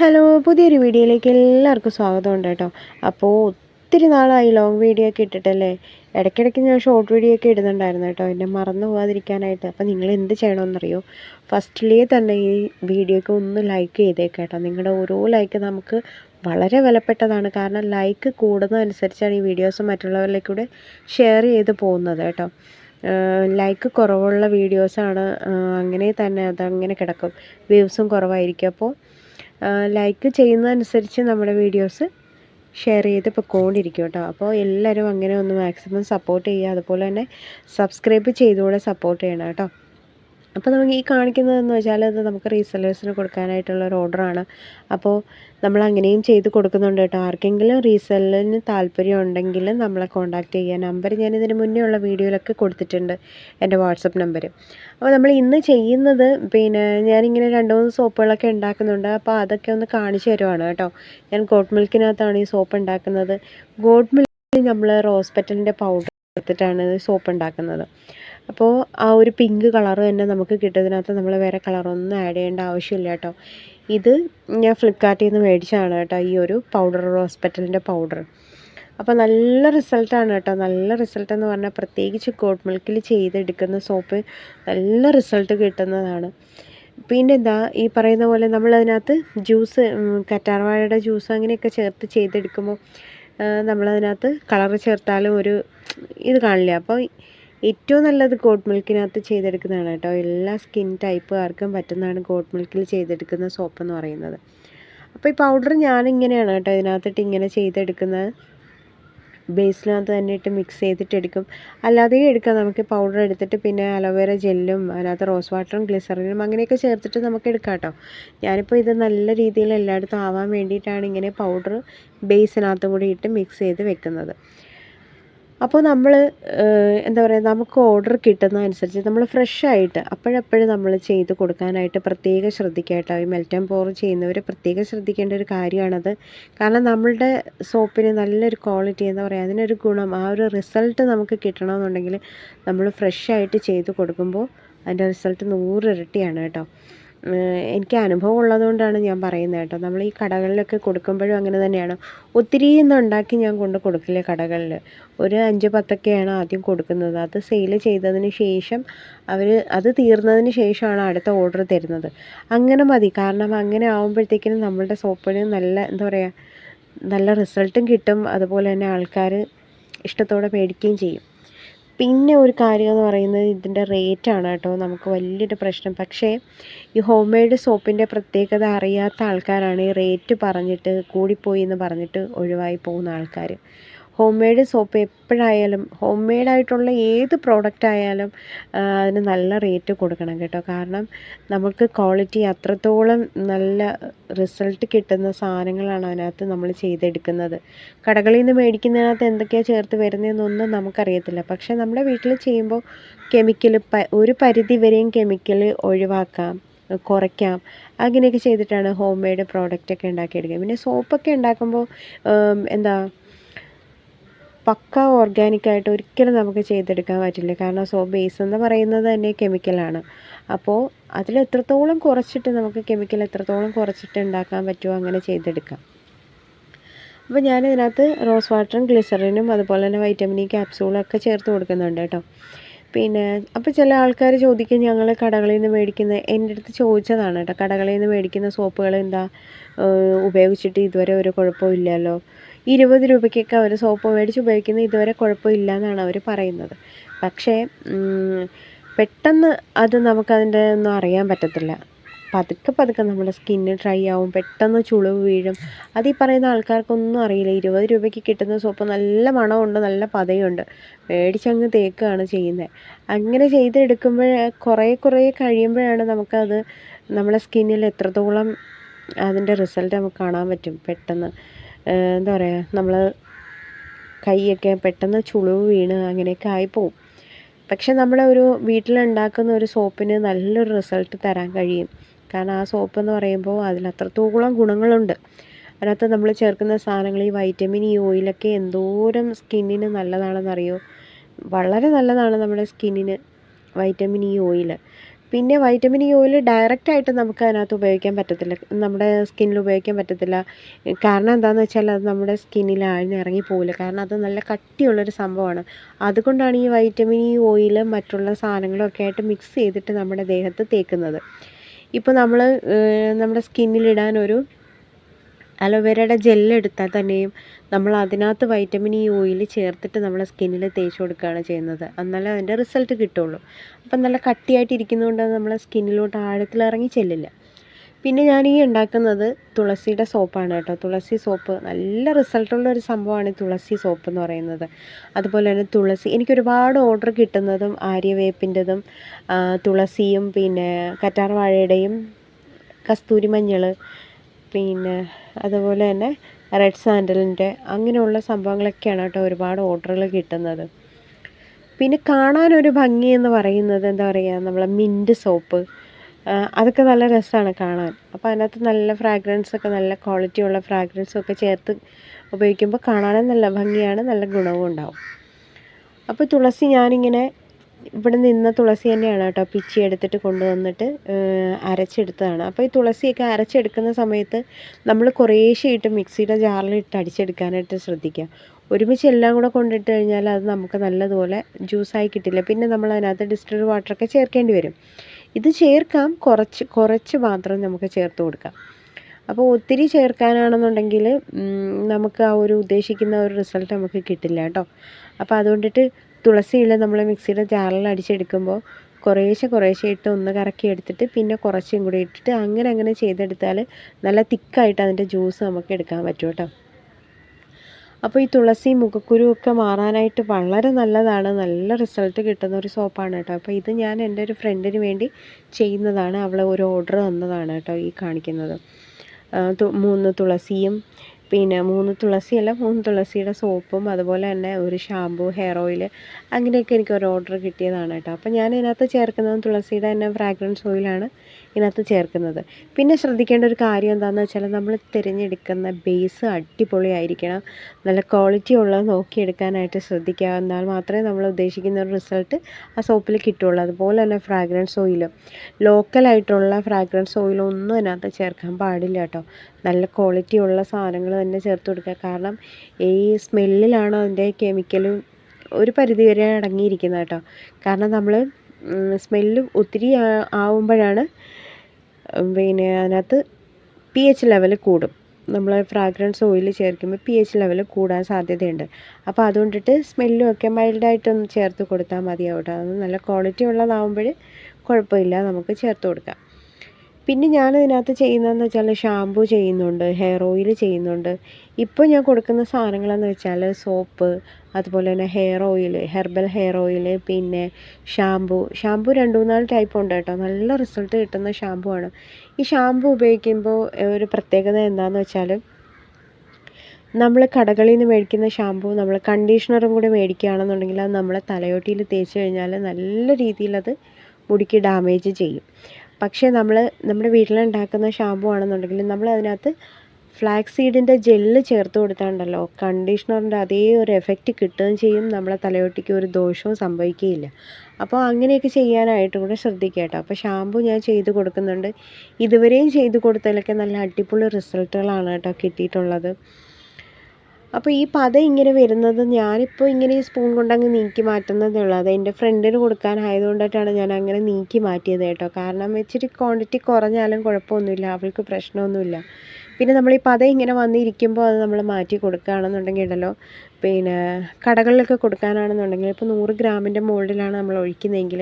Hello പുതിയൊരു വീഡിയോയിലേക്ക് എല്ലാവർക്കും സ്വാഗതം ഉണ്ട് കേട്ടോ. അപ്പോൾ ഒത്തിരി നാളായി ലോങ് വീഡിയോ ഒക്കെ ഇട്ടിട്ടല്ലേ? ഇടയ്ക്കിടയ്ക്ക് ഞാൻ ഷോർട്ട് വീഡിയോ ഒക്കെ ഇടുന്നുണ്ടായിരുന്നു കേട്ടോ. എന്നെ മറന്നു പോകാതിരിക്കാനായിട്ട്. അപ്പോൾ നിങ്ങൾ എന്ത് ചെയ്യണമെന്നറിയോ? ഫസ്റ്റിലേ തന്നെ ഈ വീഡിയോക്ക് ഒന്ന് ലൈക്ക് ചെയ്തേക്കാം കേട്ടോ. നിങ്ങളുടെ ഓരോ ലൈക്ക് നമുക്ക് വളരെ വിലപ്പെട്ടതാണ്. കാരണം ലൈക്ക് കൂടുന്നതനുസരിച്ചാണ് ഈ വീഡിയോസ് മറ്റുള്ളവരിലേക്ക് കൂടെ ഷെയർ ചെയ്ത് പോകുന്നത് കേട്ടോ. ലൈക്ക് കുറവുള്ള വീഡിയോസാണ് അങ്ങനെ തന്നെ അതങ്ങനെ കിടക്കും. വ്യൂസും കുറവായിരിക്കും. അപ്പോൾ ലൈക്ക് ചെയ്യുന്നതനുസരിച്ച് നമ്മുടെ വീഡിയോസ് ഷെയർ ചെയ്ത് പൊക്കോണ്ടിരിക്കും കേട്ടോ. അപ്പോൾ എല്ലാവരും അങ്ങനെ ഒന്ന് മാക്സിമം സപ്പോർട്ട് ചെയ്യുക. അതുപോലെ തന്നെ സബ്സ്ക്രൈബ് ചെയ്തുകൂടെ സപ്പോർട്ട് ചെയ്യണം കേട്ടോ. അപ്പോൾ നമുക്ക് ഈ കാണിക്കുന്നതെന്ന് വെച്ചാൽ അത് നമുക്ക് റീസെല്ലേഴ്സിന് കൊടുക്കാനായിട്ടുള്ള ഒരു ഓർഡറാണ്. അപ്പോൾ നമ്മൾ അങ്ങനെയും ചെയ്ത് കൊടുക്കുന്നുണ്ട് കേട്ടോ. ആർക്കെങ്കിലും റീസെല്ലിന് താല്പര്യം ഉണ്ടെങ്കിൽ നമ്മളെ കോൺടാക്റ്റ് ചെയ്യുക. നമ്പർ ഞാൻ ഇതിന് മുന്നേ ഉള്ള വീഡിയോയിലൊക്കെ കൊടുത്തിട്ടുണ്ട് എന്റെ വാട്സപ്പ് നമ്പർ അപ്പോൾ നമ്മൾ ഇന്ന് ചെയ്യുന്നത് പിന്നെ ഞാനിങ്ങനെ രണ്ട് മൂന്ന് സോപ്പുകളൊക്കെ ഉണ്ടാക്കുന്നുണ്ട്. അപ്പോൾ അതൊക്കെ ഒന്ന് കാണിച്ചു തരുവാണ് കേട്ടോ. ഞാൻ ഗോഡ് മിൽക്കിനകത്താണ് ഈ സോപ്പ് ഉണ്ടാക്കുന്നത്. ഗോഡ് മിൽക്കിൽ നമ്മൾ റോസ് പെറ്റലിന്റെ പൗഡർ എടുത്തിട്ടാണ് സോപ്പ് ഉണ്ടാക്കുന്നത്. അപ്പോൾ ആ ഒരു പിങ്ക് കളർ തന്നെ നമുക്ക് കിട്ടുന്നതിനകത്ത് നമ്മൾ വേറെ കളറൊന്നും ആഡ് ചെയ്യേണ്ട ആവശ്യമില്ല കേട്ടോ. ഇത് ഞാൻ ഫ്ലിപ്പ്കാർട്ടിൽ നിന്ന് മേടിച്ചതാണ് കേട്ടോ ഈ ഒരു പൗഡർ ഹോസ്പിറ്റലിന്റെ പൗഡർ അപ്പോൾ നല്ല റിസൾട്ടാണ് കേട്ടോ നല്ല റിസൾട്ട് എന്ന് പറഞ്ഞാൽ പ്രത്യേകിച്ച് കോട്ട് മിൽക്കിൽ ചെയ്തെടുക്കുന്ന സോപ്പ് നല്ല റിസൾട്ട് കിട്ടുന്നതാണ്. പിന്നെ എന്താ ഈ പറയുന്ന പോലെ നമ്മൾ അതിനകത്ത് ജ്യൂസ് കറ്റാർവാഴയുടെ ജ്യൂസ് അങ്ങനെയൊക്കെ ചേർത്ത് ചെയ്തെടുക്കുമ്പോൾ നമ്മളതിനകത്ത് കളറ് ചേർത്താലും ഒരു ഇത് കാണില്ല? അപ്പോൾ ഏറ്റവും നല്ലത് ഗോഡ് മിൽക്കിനകത്ത് ചെയ്തെടുക്കുന്നതാണ് കേട്ടോ. എല്ലാ സ്കിൻ ടൈപ്പുകാർക്കും പറ്റുന്നതാണ് ഗോഡ് മിൽക്കിൽ ചെയ്തെടുക്കുന്ന സോപ്പ് എന്ന് പറയുന്നത്. അപ്പോൾ ഈ പൗഡർ ഞാനിങ്ങനെയാണ് കേട്ടോ ഇതിനകത്തിട്ട് ഇങ്ങനെ ചെയ്തെടുക്കുന്നത്. ബേസിനകത്ത് തന്നെ ഇട്ട് മിക്സ് ചെയ്തിട്ട് എടുക്കും അല്ലാതെയും എടുക്കാം. നമുക്ക് പൗഡർ എടുത്തിട്ട് പിന്നെ അലോവേര ജെല്ലും അതിനകത്ത് റോസ് വാട്ടറും ഗ്ലിസറിനും അങ്ങനെയൊക്കെ ചേർത്തിട്ട് നമുക്ക് എടുക്കാം കേട്ടോ. ഞാനിപ്പോൾ ഇത് നല്ല രീതിയിൽ എല്ലായിടത്തും ആവാൻ വേണ്ടിയിട്ടാണ് ഇങ്ങനെ പൗഡർ ബേസിനകത്തും കൂടി ഇട്ട് മിക്സ് ചെയ്ത് വെക്കുന്നത്. അപ്പോൾ നമ്മൾ എന്താ പറയുക നമുക്ക് ഓർഡർ കിട്ടുന്ന അനുസരിച്ച് നമ്മൾ ഫ്രഷ് ആയിട്ട് അപ്പോഴപ്പോഴും നമ്മൾ ചെയ്ത് കൊടുക്കാനായിട്ട് പ്രത്യേകം ശ്രദ്ധിക്കുക ഈ മെൽറ്റ് ആൻഡ് പോർ ചെയ്യുന്നവർ പ്രത്യേകം ശ്രദ്ധിക്കേണ്ട ഒരു കാര്യമാണത്. കാരണം നമ്മളുടെ സോപ്പിന് നല്ലൊരു ക്വാളിറ്റി എന്താ പറയുക അതിനൊരു ഗുണം ആ ഒരു റിസൾട്ട് നമുക്ക് കിട്ടണമെന്നുണ്ടെങ്കിൽ നമ്മൾ ഫ്രഷ് ആയിട്ട് ചെയ്ത് കൊടുക്കുമ്പോൾ അതിന്റെ റിസൾട്ട് നൂറിരട്ടിയാണ് കേട്ടോ. എനിക്ക് അനുഭവം ഉള്ളതുകൊണ്ടാണ് ഞാൻ പറയുന്നത് കേട്ടോ. നമ്മൾ ഈ കടകളിലൊക്കെ കൊടുക്കുമ്പോഴും അങ്ങനെ തന്നെയാണ്. ഒത്തിരി ഉണ്ടാക്കി ഞാൻ കൊണ്ട് കൊടുക്കില്ല കടകളിൽ ഒരു അഞ്ച് പത്തൊക്കെയാണ് ആദ്യം കൊടുക്കുന്നത്. അത് സെയിൽ ചെയ്തതിന് ശേഷം അവർ അത് തീർന്നതിന് ശേഷമാണ് അടുത്ത ഓർഡർ തരുന്നത്. അങ്ങനെ മതി. കാരണം അങ്ങനെ ആകുമ്പോഴത്തേക്കിനും നമ്മളുടെ സോപ്പിന് നല്ല എന്താ പറയുക നല്ല റിസൾട്ടും കിട്ടും. അതുപോലെ തന്നെ ആൾക്കാർ ഇഷ്ടത്തോടെ മേടിക്കുകയും ചെയ്യും. പിന്നെ ഒരു കാര്യം എന്ന് പറയുന്നത് ഇതിന്റെ റേറ്റാണ് കേട്ടോ. നമുക്ക് വലിയൊരു പ്രശ്നം. പക്ഷേ ഈ ഹോം മെയ്ഡ് സോപ്പിന്റെ പ്രത്യേകത അറിയാത്ത ആൾക്കാരാണ് ഈ റേറ്റ് പറഞ്ഞിട്ട് കൂടിപ്പോയി എന്ന് പറഞ്ഞിട്ട് ഒഴിവായി പോകുന്ന ആൾക്കാർ ഹോം മെയ്ഡ് സോപ്പ് എപ്പോഴായാലും ഹോം മെയ്ഡായിട്ടുള്ള ഏത് പ്രോഡക്റ്റ് ആയാലും അതിന് നല്ല റേറ്റ് കൊടുക്കണം കേട്ടോ. കാരണം നമുക്ക് ക്വാളിറ്റി അത്രത്തോളം നല്ല റിസൾട്ട് കിട്ടുന്ന സാധനങ്ങളാണ് അതിനകത്ത് നമ്മൾ ചെയ്തെടുക്കുന്നത്. കടകളിൽ നിന്ന് മേടിക്കുന്നതിനകത്ത് എന്തൊക്കെയാണ് ചേർത്ത് വരുന്നതെന്നൊന്നും നമുക്കറിയത്തില്ല. പക്ഷേ നമ്മുടെ വീട്ടിൽ ചെയ്യുമ്പോൾ കെമിക്കൽ ഒരു പരിധി വരെയും കെമിക്കൽ ഒഴിവാക്കാം കുറയ്ക്കാം. അങ്ങനെയൊക്കെ ചെയ്തിട്ടാണ് ഹോം മെയ്ഡ് പ്രോഡക്റ്റൊക്കെ ഉണ്ടാക്കിയെടുക്കുക പിന്നെ സോപ്പൊക്കെ ഉണ്ടാക്കുമ്പോൾ എന്താ പക്ക ഓർഗാനിക്കായിട്ട് ഒരിക്കലും നമുക്ക് ചെയ്തെടുക്കാൻ പറ്റില്ല. കാരണം സോ ബേസ് എന്ന് പറയുന്നത് തന്നെ കെമിക്കലാണ് അപ്പോൾ അതിൽ എത്രത്തോളം കുറച്ചിട്ട് നമുക്ക് കെമിക്കൽ എത്രത്തോളം കുറച്ചിട്ട് ഉണ്ടാക്കാൻ പറ്റുമോ അങ്ങനെ ചെയ്തെടുക്കാം. അപ്പോൾ ഞാൻ ഇതിനകത്ത് റോസ് വാട്ടറും ഗ്ലിസറിനും അതുപോലെ തന്നെ വൈറ്റമിൻ ഇ ക്യാപ്സൂളും ഒക്കെ ചേർത്ത് കൊടുക്കുന്നുണ്ട് കേട്ടോ. പിന്നെ അപ്പോൾ ചില ആൾക്കാർ ചോദിക്കും ഞങ്ങൾ കടകളിൽ നിന്ന് മേടിക്കുന്ന എന്റെ അടുത്ത് ചോദിച്ചതാണ് കേട്ടോ. കടകളിൽ നിന്ന് മേടിക്കുന്ന സോപ്പുകൾ എന്താ? ഉപയോഗിച്ചിട്ട് ഇതുവരെ ഒരു കുഴപ്പമില്ലല്ലോ ഇരുപത് രൂപയ്ക്കൊക്കെ അവർ സോപ്പ് മേടിച്ച് ഉപയോഗിക്കുന്നത് ഇതുവരെ കുഴപ്പമില്ല എന്നാണ് അവർ പറയുന്നത്. പക്ഷേ പെട്ടെന്ന് അത് നമുക്കതിന്റെ ഒന്നും അറിയാൻ പറ്റത്തില്ല. പതുക്കെ പതുക്കെ നമ്മുടെ സ്കിന്ന് ഡ്രൈ ആവും പെട്ടെന്ന് ചുളിവ് വീഴും. അത് ഈ പറയുന്ന ആൾക്കാർക്കൊന്നും അറിയില്ല. ഇരുപത് രൂപയ്ക്ക് കിട്ടുന്ന സോപ്പ് നല്ല മണമുണ്ട് നല്ല പതയുണ്ട്. മേടിച്ചങ്ങ് തേക്കുകയാണ് ചെയ്യുന്നത് അങ്ങനെ ചെയ്തെടുക്കുമ്പോൾ കുറേ കുറേ കഴിയുമ്പോഴാണ് നമുക്കത് നമ്മുടെ സ്കിന്നിൽ എത്രത്തോളം അതിന്റെ റിസൾട്ട് നമുക്ക് കാണാൻ പറ്റും പെട്ടെന്ന്. എന്താ പറയുക നമ്മൾ കൈയൊക്കെ പെട്ടെന്ന് ചുളിവ് വീണ് അങ്ങനെയൊക്കെ ആയിപ്പോവും. പക്ഷെ നമ്മുടെ ഒരു വീട്ടിലുണ്ടാക്കുന്ന ഒരു സോപ്പിന് നല്ലൊരു റിസൾട്ട് തരാൻ കഴിയും. കാരണം ആ സോപ്പ് എന്ന് പറയുമ്പോൾ അതിൽ അത്രത്തോളം ഗുണങ്ങളുണ്ട്. അതിനകത്ത് നമ്മൾ ചേർക്കുന്ന സാധനങ്ങൾ ഈ വൈറ്റമിൻ ഈ ഓയിലൊക്കെ എന്തോരം സ്കിന്നിന് നല്ലതാണെന്നറിയോ? വളരെ നല്ലതാണ് നമ്മുടെ സ്കിന്നിന് വൈറ്റമിൻ ഇ ഓയിൽ പിന്നെ വൈറ്റമിൻ ഇ ഓയിൽ ഡയറക്റ്റായിട്ട് നമുക്ക് അതിനകത്ത് ഉപയോഗിക്കാൻ പറ്റത്തില്ല. നമ്മുടെ സ്കിന്നിൽ ഉപയോഗിക്കാൻ പറ്റത്തില്ല. കാരണം എന്താണെന്ന് വെച്ചാൽ അത് നമ്മുടെ സ്കിന്നിൽ ആഴ്ന്നിറങ്ങി പോകില്ല കാരണം അത് നല്ല കട്ടിയുള്ളൊരു സംഭവമാണ്. അതുകൊണ്ടാണ് ഈ വൈറ്റമിൻ ഇ ഓയിൽ മറ്റുള്ള സാധനങ്ങളൊക്കെ ആയിട്ട് മിക്സ് ചെയ്തിട്ട് നമ്മുടെ ദേഹത്ത് തേക്കുന്നത്. ഇപ്പോൾ നമ്മൾ നമ്മുടെ സ്കിന്നിലിടാൻ ഒരു അലോവേരയുടെ ജെല്ലെടുത്താൽ തന്നെയും നമ്മൾ അതിനകത്ത് വൈറ്റമിൻ ഇ ഓയിൽ ചേർത്തിട്ട് നമ്മളെ സ്കിന്നിൽ തേച്ച് കൊടുക്കുകയാണ് ചെയ്യുന്നത്. എന്നാലേ അതിന്റെ റിസൾട്ട് കിട്ടുള്ളൂ അപ്പം നല്ല കട്ടിയായിട്ട് ഇരിക്കുന്നതുകൊണ്ട് നമ്മളെ സ്കിന്നിലോട്ട് ആഴത്തിൽ ഇറങ്ങി ചെല്ലില്ല. പിന്നെ ഞാൻ ഈ ഉണ്ടാക്കുന്നത് തുളസിയുടെ സോപ്പാണ് കേട്ടോ. തുളസി സോപ്പ് നല്ല റിസൾട്ടുള്ള ഒരു സംഭവമാണ് ഈ തുളസി സോപ്പ് എന്ന് പറയുന്നത്. അതുപോലെ തന്നെ തുളസി എനിക്ക് ഒരുപാട് ഓർഡർ കിട്ടുന്നതും ആര്യവേപ്പിന്റെതും തുളസിയും പിന്നെ കറ്റാർവാഴയുടെയും കസ്തൂരി മഞ്ഞൾ പിന്നെ അതുപോലെ തന്നെ റെഡ് സാൻഡലിന്റെ അങ്ങനെയുള്ള സംഭവങ്ങളൊക്കെയാണ് കേട്ടോ ഒരുപാട് ഓർഡറുകൾ കിട്ടുന്നത്. പിന്നെ കാണാനൊരു ഭംഗി എന്ന് പറയുന്നത് എന്താ പറയുക നമ്മളെ മിന്റ് സോപ്പ് അതൊക്കെ നല്ല രസമാണ് കാണാൻ. അപ്പോൾ അതിനകത്ത് നല്ല ഫ്രാഗ്രൻസ് ഒക്കെ നല്ല ക്വാളിറ്റി ഉള്ള ഫ്രാഗ്രൻസും ഒക്കെ ചേർത്ത് ഉപയോഗിക്കുമ്പോൾ കാണാനും നല്ല ഭംഗിയാണ് നല്ല ഗുണവും ഉണ്ടാവും. അപ്പോൾ തുളസി ഞാനിങ്ങനെ ഇവിടെ നിന്ന തുളസി തന്നെയാണ് കേട്ടോ പിച്ചി എടുത്തിട്ട് കൊണ്ടുവന്നിട്ട് അരച്ചെടുത്തതാണ്. അപ്പോൾ ഈ തുളസിയൊക്കെ അരച്ചെടുക്കുന്ന സമയത്ത് നമ്മൾ കുറേശ്ശെ ഇട്ട് മിക്സിയുടെ ജാറിലിട്ട് അടിച്ചെടുക്കാനായിട്ട് ശ്രദ്ധിക്കുക. ഒരുമിച്ച് എല്ലാം കൂടെ കൊണ്ടിട്ട് കഴിഞ്ഞാൽ അത് നമുക്ക് നല്ലതുപോലെ ജ്യൂസായി കിട്ടില്ല. പിന്നെ നമ്മൾ അതിനകത്ത് ഡിസ്റ്റിൽഡ് വാട്ടറൊക്കെ ചേർക്കേണ്ടി വരും. ഇത് ചേർക്കാം. കുറച്ച് കുറച്ച് മാത്രം നമുക്ക് ചേർത്ത് കൊടുക്കാം. അപ്പോൾ ഒത്തിരി ചേർക്കാനാണെന്നുണ്ടെങ്കിൽ നമുക്ക് ആ ഒരു ഉദ്ദേശിക്കുന്ന ഒരു റിസൾട്ട് നമുക്ക് കിട്ടില്ല കേട്ടോ. അപ്പോൾ അതുകൊണ്ടിട്ട് തുളസി ഇല നമ്മൾ മിക്സിയുടെ ജാറിൽ അടിച്ചെടുക്കുമ്പോൾ കുറേശ്ശെ കുറേശ്ശെ ഇട്ട് ഒന്ന് കറക്കി എടുത്തിട്ട് പിന്നെ കുറച്ചും കൂടി ഇട്ടിട്ട് അങ്ങനെ അങ്ങനെ ചെയ്തെടുത്താൽ നല്ല തിക്കായിട്ട് അതിന്റെ ജ്യൂസ് നമുക്ക് എടുക്കാൻ പറ്റും കേട്ടോ. അപ്പോൾ ഈ തുളസി മുഖക്കുരു ഒക്കെ മാറാനായിട്ട് വളരെ നല്ലതാണ്. നല്ല റിസൾട്ട് കിട്ടുന്ന ഒരു സോപ്പാണ് കേട്ടോ. അപ്പോൾ ഇത് ഞാൻ എന്റെ ഒരു ഫ്രണ്ടിന് വേണ്ടി ചെയ്യുന്നതാണ്. അവളെ ഒരു ഓർഡർ തന്നതാണ് കേട്ടോ ഈ കാണിക്കുന്നത്. മൂന്ന് തുളസിയും പിന്നെ മൂന്ന് തുളസി അല്ല മൂന്ന് തുളസിയുടെ സോപ്പും അതുപോലെ തന്നെ ഒരു ഷാമ്പു ഹെയർ ഓയിൽ അങ്ങനെയൊക്കെ എനിക്ക് ഒരു ഓർഡർ കിട്ടിയതാണ് കേട്ടോ. അപ്പോൾ ഞാൻ ഇതിനകത്ത് ചേർക്കുന്നത് തുളസിയുടെ തന്നെ ഫ്രാഗ്രൻസ് ഓയിലാണ് ഇതിനകത്ത് ചേർക്കുന്നത്. പിന്നെ ശ്രദ്ധിക്കേണ്ട ഒരു കാര്യം എന്താണെന്ന് വെച്ചാൽ നമ്മൾ തിരഞ്ഞെടുക്കുന്ന ബേസ് അടിപൊളിയായിരിക്കണം. നല്ല ക്വാളിറ്റി ഉള്ളത് നോക്കിയെടുക്കാനായിട്ട് ശ്രദ്ധിക്കുക. എന്നാൽ മാത്രമേ നമ്മൾ ഉദ്ദേശിക്കുന്ന ഒരു റിസൾട്ട് ആ സോപ്പിൽ കിട്ടുള്ളൂ. അതുപോലെ തന്നെ ഫ്രാഗ്രൻസ് ഓയിൽ ലോക്കലായിട്ടുള്ള ഫ്രാഗ്രൻസ് ഓയിലൊന്നും അതിനകത്ത് ചേർക്കാൻ പാടില്ല കേട്ടോ. നല്ല ക്വാളിറ്റി ഉള്ള സാധനങ്ങൾ തന്നെ ചേർത്ത് കൊടുക്കുക. കാരണം ഈ സ്മെല്ലിലാണ് അതിന്റെ കെമിക്കലും ഒരു പരിധി വരെ അടങ്ങിയിരിക്കുന്നത് കേട്ടോ. കാരണം നമ്മൾ സ്മെല്ല് ഒത്തിരി ആവുമ്പോഴാണ് പിന്നെ അതിനകത്ത് പി എച്ച് ലെവൽ കൂടും. നമ്മൾ ഫ്രാഗ്രൻസ് ഓയിൽ ചേർക്കുമ്പോൾ പി എച്ച് ലെവൽ കൂടാൻ സാധ്യതയുണ്ട്. അപ്പോൾ അതുകൊണ്ടിട്ട് സ്മെല്ലും ഒക്കെ മൈൽഡായിട്ടൊന്ന് ചേർത്ത് കൊടുത്താൽ മതിയാവും കേട്ടോ. അത് നല്ല ക്വാളിറ്റി ഉള്ളതാവുമ്പോൾ കുഴപ്പമില്ല. നമുക്ക് ചേർത്ത് കൊടുക്കാം. പിന്നെ ഞാൻ ഇതിനകത്ത് ചെയ്യുന്നതെന്ന് വെച്ചാൽ ഷാമ്പു ചെയ്യുന്നുണ്ട് ഹെയർ ഓയിൽ ചെയ്യുന്നുണ്ട്. ഇപ്പോൾ ഞാൻ കൊടുക്കുന്ന സാധനങ്ങളെന്ന് വെച്ചാൽ സോപ്പ് അതുപോലെ തന്നെ hair oil herbal hair oil പിന്നെ ഷാമ്പു ഷാമ്പു രണ്ട് മൂന്നാൽ ടൈപ്പ് ഉണ്ട് കേട്ടോ. നല്ല റിസൾട്ട് കിട്ടുന്ന ഷാമ്പു ആണ്. ഈ ഷാമ്പു ഉപയോഗിക്കുമ്പോൾ ഒരു പ്രത്യേകത എന്താണെന്ന് വെച്ചാൽ നമ്മൾ കടകളിൽ നിന്ന് മേടിക്കുന്ന ഷാമ്പു നമ്മൾ കണ്ടീഷണറും കൂടി മേടിക്കുകയാണെന്നുണ്ടെങ്കിൽ അത് നമ്മളെ തലയോട്ടിയിൽ തേച്ച് കഴിഞ്ഞാൽ നല്ല രീതിയിലത് മുടിക്ക് ഡാമേജ് ചെയ്യും. പക്ഷേ നമ്മൾ നമ്മുടെ വീട്ടിലുണ്ടാക്കുന്ന ഷാമ്പു ആണെന്നുണ്ടെങ്കിൽ നമ്മൾ അതിനകത്ത് ഫ്ലാക്സ് സീഡിന്റെ ജെല്ല് ചേർത്ത് കൊടുത്താണ്ടല്ലോ. കണ്ടീഷണറിന്റെ അതേ ഒരു എഫക്റ്റ് കിട്ടുകയും ചെയ്യും. നമ്മളെ തലയോട്ടിക്ക് ഒരു ദോഷവും സംഭവിക്കുകയില്ല. അപ്പോൾ അങ്ങനെയൊക്കെ ചെയ്യാനായിട്ട് കൂടെ ശ്രദ്ധിക്കുക കേട്ടോ. അപ്പോൾ ഷാമ്പു ഞാൻ ചെയ്ത് കൊടുക്കുന്നുണ്ട്. ഇതുവരെയും ചെയ്ത് കൊടുത്തതിലൊക്കെ നല്ല അടിപൊളി റിസൾട്ടുകളാണ് കേട്ടോ കിട്ടിയിട്ടുള്ളത്. അപ്പോൾ ഈ പത ഇങ്ങനെ വരുന്നത് ഞാനിപ്പോൾ ഇങ്ങനെ ഈ സ്പൂൺ കൊണ്ടങ്ങ് നീക്കി മാറ്റുന്നതേ ഉള്ളൂ. അത് എന്റെ ഫ്രണ്ടിന് കൊടുക്കാനായതുകൊണ്ടിട്ടാണ് ഞാൻ അങ്ങനെ നീക്കി മാറ്റിയത് കേട്ടോ. കാരണം ഇച്ചിരി ക്വാണ്ടിറ്റി കുറഞ്ഞാലും കുഴപ്പമൊന്നുമില്ല അവൾക്ക് പ്രശ്നമൊന്നുമില്ല. പിന്നെ നമ്മൾ ഈ പത ഇങ്ങനെ വന്നിരിക്കുമ്പോൾ അത് നമ്മൾ മാറ്റി കൊടുക്കുകയാണെന്നുണ്ടെങ്കിൽ ഇടലോ പിന്നെ കടകളിലൊക്കെ കൊടുക്കാനാണെന്നുണ്ടെങ്കിൽ ഇപ്പോൾ നൂറ് ഗ്രാമിന്റെ മുകളിലാണ് നമ്മൾ ഒഴിക്കുന്നതെങ്കിൽ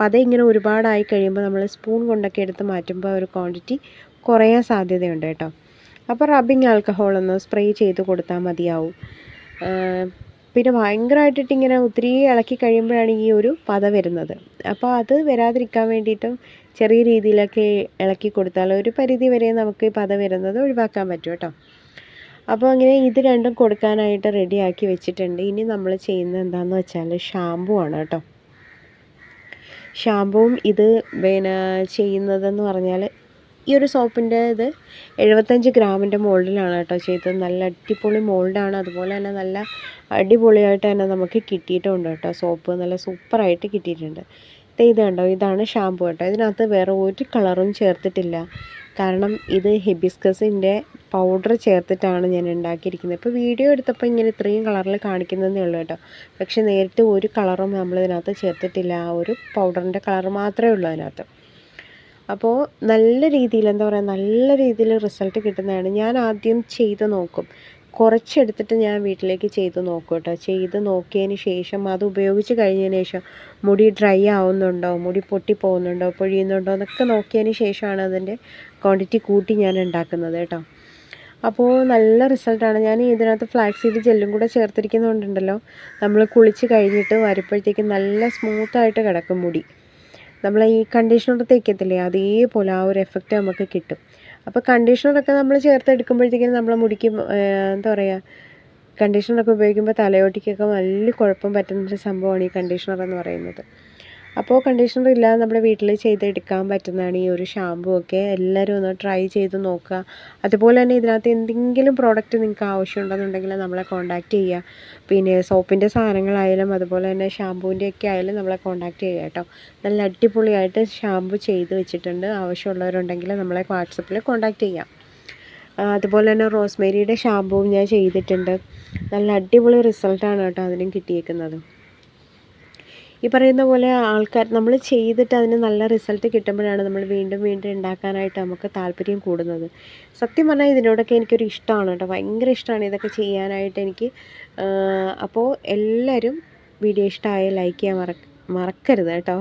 പത ഇങ്ങനെ ഒരുപാടായി കഴിയുമ്പോൾ നമ്മൾ സ്പൂൺ കൊണ്ടൊക്കെ എടുത്ത് മാറ്റുമ്പോൾ ഒരു ക്വാണ്ടിറ്റി കുറയാൻ സാധ്യതയുണ്ട് കേട്ടോ. അപ്പോൾ റബ്ബിങ് ആൽക്കഹോൾ ഒന്ന് സ്പ്രേ ചെയ്ത് കൊടുത്താൽ മതിയാവും. പിന്നെ ഭയങ്കരമായിട്ടിട്ട് ഇങ്ങനെ ഒത്തിരി ഇളക്കി കഴിയുമ്പോഴാണ് ഈ ഒരു പത വരുന്നത്. അപ്പോൾ അത് വരാതിരിക്കാൻ വേണ്ടിയിട്ടും ചെറിയ രീതിയിലൊക്കെ ഇളക്കി കൊടുത്താൽ ഒരു പരിധി വരെ നമുക്ക് ഈ പത വരുന്നത് ഒഴിവാക്കാൻ പറ്റും കേട്ടോ. അപ്പോൾ അങ്ങനെ ഇത് രണ്ടും കൊടുക്കാനായിട്ട് റെഡിയാക്കി വെച്ചിട്ടുണ്ട്. ഇനി നമ്മൾ ചെയ്യുന്നത് എന്താണെന്ന് വെച്ചാൽ ഷാമ്പു ആണ് കേട്ടോ. ഷാമ്പുവും ഇത് പിന്നെ ചെയ്യുന്നതെന്ന് പറഞ്ഞാൽ ഈ ഒരു സോപ്പിന്റെ ഇത് എഴുപത്തഞ്ച് ഗ്രാമിന്റെ മോൾഡിലാണ് കേട്ടോ ചെയ്തത്. നല്ല അടിപൊളി മോൾഡാണ്. അതുപോലെ തന്നെ നല്ല അടിപൊളിയായിട്ട് തന്നെ നമുക്ക് കിട്ടിയിട്ടുണ്ട് കേട്ടോ സോപ്പ്. നല്ല സൂപ്പറായിട്ട് കിട്ടിയിട്ടുണ്ട്. ഇത് കണ്ടോ? ഇതാണ് ഷാമ്പു കേട്ടോ. ഇതിനകത്ത് വേറെ ഒരു കളറും ചേർത്തിട്ടില്ല. കാരണം ഇത് ഹെബിസ്കസിന്റെ പൗഡർ ചേർത്തിട്ടാണ് ഞാൻ ഉണ്ടാക്കിയിരിക്കുന്നത്. ഇപ്പോൾ വീഡിയോ എടുത്തപ്പോൾ ഇങ്ങനെ ഇത്രയും കളറിൽ കാണിക്കുന്നതേ ഉള്ളൂ കേട്ടോ. പക്ഷേ നേരിട്ട് ഒരു കളറും നമ്മൾ ഇതിനകത്ത് ചേർത്തിട്ടില്ല. ആ ഒരു പൗഡറിന്റെ കളർ മാത്രമേ ഉള്ളൂ അതിനകത്ത്. അപ്പോൾ നല്ല രീതിയിൽ എന്താ പറയുക നല്ല രീതിയിൽ റിസൾട്ട് കിട്ടുന്നതാണ്. ഞാൻ ആദ്യം ചെയ്ത് നോക്കും. കുറച്ചെടുത്തിട്ട് ഞാൻ വീട്ടിലേക്ക് ചെയ്ത് നോക്കും കേട്ടോ ചെയ്ത് നോക്കിയതിന് ശേഷം അത് ഉപയോഗിച്ച് കഴിഞ്ഞതിന് ശേഷം മുടി ഡ്രൈ ആവുന്നുണ്ടോ? മുടി പൊട്ടി പോകുന്നുണ്ടോ? പൊഴിയുന്നുണ്ടോ? എന്നൊക്കെ നോക്കിയതിന് ശേഷമാണ് അതിന്റെ ക്വാണ്ടിറ്റി കൂട്ടി ഞാൻ ഉണ്ടാക്കുന്നത് കേട്ടോ അപ്പോൾ നല്ല റിസൾട്ടാണ് ഞാൻ ഇതിനകത്ത് ഫ്ലാക്സ് സീഡ് ജെല്ലും കൂടെ ചേർത്തിരിക്കുന്നതുകൊണ്ടുണ്ടല്ലോ നമ്മൾ കുളിച്ച് കഴിഞ്ഞിട്ട് വരുമ്പോഴത്തേക്കും നല്ല സ്മൂത്തായിട്ട് കിടക്കും മുടി. നമ്മൾ ഈ കണ്ടീഷണർ തേക്കത്തില്ലേ? അതേപോലെ ആ ഒരു എഫക്റ്റ് നമുക്ക് കിട്ടും. അപ്പോൾ കണ്ടീഷണറൊക്കെ നമ്മൾ ചേർത്തെടുക്കുമ്പോഴത്തേക്കും നമ്മളെ മുടിക്ക് എന്താ പറയുക കണ്ടീഷണറൊക്കെ ഉപയോഗിക്കുമ്പോൾ തലയോട്ടിക്കൊക്കെ നല്ല കുഴപ്പം പറ്റുന്നൊരു സംഭവമാണ് ഈ കണ്ടീഷണർ എന്ന് പറയുന്നത്. അപ്പോൾ കണ്ടീഷണർ ഇല്ലാതെ നമ്മുടെ വീട്ടിൽ ചെയ്തെടുക്കാൻ പറ്റുന്നതാണ് ഈ ഒരു ഷാമ്പു ഒക്കെ. എല്ലാവരും ഒന്ന് ട്രൈ ചെയ്ത് നോക്കുക. അതുപോലെ തന്നെ ഇതിനകത്ത് എന്തെങ്കിലും പ്രോഡക്റ്റ് നിങ്ങൾക്ക് ആവശ്യമുണ്ടെന്നുണ്ടെങ്കിൽ നമ്മളെ കോൺടാക്റ്റ് ചെയ്യുക. പിന്നെ സോപ്പിന്റെ സാധനങ്ങളായാലും അതുപോലെ തന്നെ ഷാമ്പൂവിന്റെ ഒക്കെ ആയാലും നമ്മളെ കോൺടാക്റ്റ് ചെയ്യുക കേട്ടോ. നല്ല അടിപൊളിയായിട്ട് ഷാമ്പു ചെയ്ത് വെച്ചിട്ടുണ്ട്. ആവശ്യമുള്ളവരുണ്ടെങ്കിൽ നമ്മളെ വാട്സപ്പിൽ കോൺടാക്റ്റ് ചെയ്യാം. അതുപോലെ തന്നെ റോസ്മേരിയുടെ ഷാമ്പുവും ഞാൻ ചെയ്തിട്ടുണ്ട്. നല്ല അടിപൊളി റിസൾട്ടാണ് കേട്ടോ അതിനും കിട്ടിയേക്കുന്നത്. ഈ പറയുന്ന പോലെ ആൾക്കാർ നമ്മൾ ചെയ്തിട്ട് അതിന് നല്ല റിസൾട്ട് കിട്ടുമ്പോഴാണ് നമ്മൾ വീണ്ടും വീണ്ടും ഉണ്ടാക്കാനായിട്ട് നമുക്ക് താല്പര്യം കൂടുന്നത്. സത്യം പറഞ്ഞാൽ ഇതിനോടൊക്കെ എനിക്കൊരു ഇഷ്ടമാണ് കേട്ടോ. ഭയങ്കര ഇഷ്ടമാണ് ഇതൊക്കെ ചെയ്യാനായിട്ട് എനിക്ക്. അപ്പോൾ എല്ലാവരും വീഡിയോ ഇഷ്ടമായ ലൈക്ക് ചെയ്യാൻ മറ മറക്കരുത് കേട്ടോ.